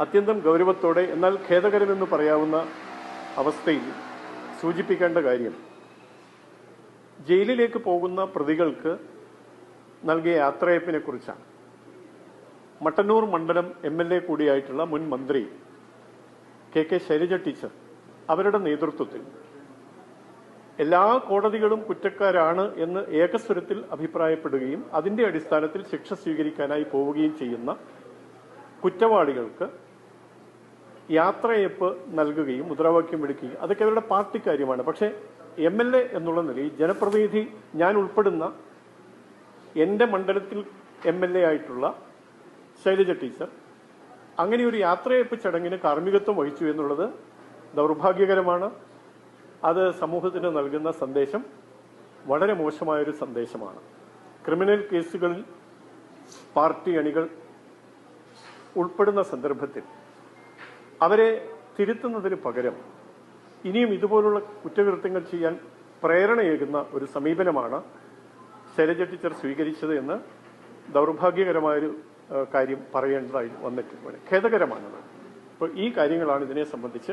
അത്യന്തം ഗൗരവത്തോടെ എന്നാൽ ഖേദകരമെന്ന് പറയാവുന്ന അവസ്ഥയിൽ സൂചിപ്പിക്കേണ്ട കാര്യം. ജയിലിലേക്ക് പോകുന്ന പ്രതികൾക്ക് നൽകിയ യാത്രയപ്പിനെ കുറിച്ചാണ് മട്ടന്നൂർ മണ്ഡലം എം എൽ എ കൂടിയായിട്ടുള്ള മുൻ മന്ത്രി കെ കെ ശൈലജ ടീച്ചർ അവരുടെ നേതൃത്വത്തിൽ എല്ലാ കോടതികളും കുറ്റക്കാരാണ് എന്ന് ഏകസ്വരത്തിൽ അഭിപ്രായപ്പെടുകയും അതിന്റെ അടിസ്ഥാനത്തിൽ ശിക്ഷ സ്വീകരിക്കാനായി പോവുകയും ചെയ്യുന്ന കുറ്റവാളികൾക്ക് യാത്രയപ്പ് നൽകുകയും മുദ്രാവാക്യം വിളിക്കുകയും അതൊക്കെ അവരുടെ പാർട്ടി കാര്യമാണ്. പക്ഷേ എം എൽ എ എന്നുള്ള നിലയിൽ ജനപ്രതിനിധി ഞാൻ ഉൾപ്പെടുന്ന എന്റെ മണ്ഡലത്തിൽ എം എൽ എ ആയിട്ടുള്ള ശൈലജ ടീച്ചർ അങ്ങനെ ഒരു യാത്രയപ്പ് ചടങ്ങിന് കാർമ്മികത്വം വഹിച്ചു എന്നുള്ളത് ദൗർഭാഗ്യകരമാണ്. അത് സമൂഹത്തിന് നൽകുന്ന സന്ദേശം വളരെ മോശമായൊരു സന്ദേശമാണ്. ക്രിമിനൽ കേസുകളിൽ പാർട്ടി അണികൾ ഉൾപ്പെടുന്ന സന്ദർഭത്തിൽ അവരെ തിരുത്തുന്നതിന് പകരം ഇനിയും ഇതുപോലുള്ള കുറ്റകൃത്യങ്ങൾ ചെയ്യാൻ പ്രേരണയേകുന്ന ഒരു സമീപനമാണ് ശൈലജ ടീച്ചർ സ്വീകരിച്ചത് എന്ന് ദൗർഭാഗ്യകരമായൊരു കാര്യം പറയേണ്ടതായി വന്നിട്ടുണ്ട്. ഖേദകരമാണത് അപ്പോൾ ഈ കാര്യങ്ങളാണ് ഇതിനെ സംബന്ധിച്ച്